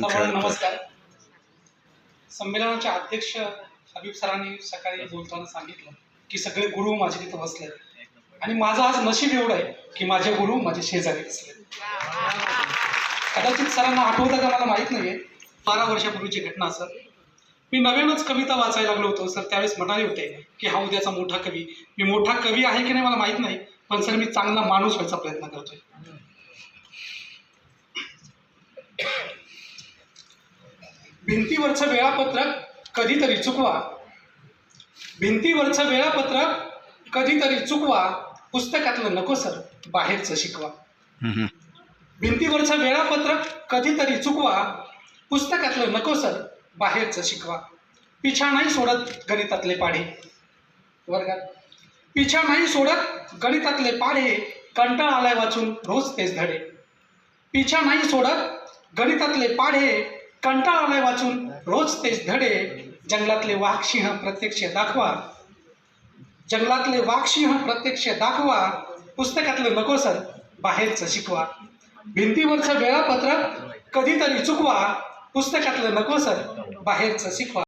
नमस्कार संमेलनाचे अध्यक्ष हबीब सरांनी सकाळी बोलताना सांगितलं की सगळे गुरु माझे तिथं बसले. आणि माझं आज नशीब एवढं आहे की माझे गुरु माझे शेजारी बसले. कदाचित सरांना आठवतं का मला माहीत नाहीये. बारा वर्षापूर्वीची घटना सर. मी नव्यानंच कविता वाचायला लागलो होतो. सर त्यावेळेस म्हणाले होते की हा उद्याचा मोठा कवी. मी मोठा कवी आहे की नाही मला माहीत नाही पण सर मी चांगला माणूस व्हायचा प्रयत्न करतोय. भिंतीवरचं वेळापत्रक कधीतरी चुकवा. भिंतीवरचं वेळापत्रक कधीतरी चुकवा पुस्तकातलं नको सर बाहेरचं शिकवा. भिंतीवरचं वेळापत्रक कधीतरी चुकवा पुस्तकातलं नको सर बाहेरचं शिकवा. पिछा नाही सोडत गणितातले पाढे. वर्गात. पिछा नाही सोडत गणितातले पाढे कंटाळ आलाय वाचून रोज तेच धडे. पिछा नाही सोडत गणितातले पाढे कंटाळा आलाय वाचून. रोज तेच धडे जंगलातले वाघसिंह प्रत्यक्ष दाखवा. जंगलातले वाघसिंह प्रत्यक्ष दाखवा. पुस्तकातलं नको सर बाहेरचं शिकवा. भिंतीवरचं वेळापत्रक कधीतरी चुकवा. पुस्तकातलं नको सर बाहेरचं शिकवा.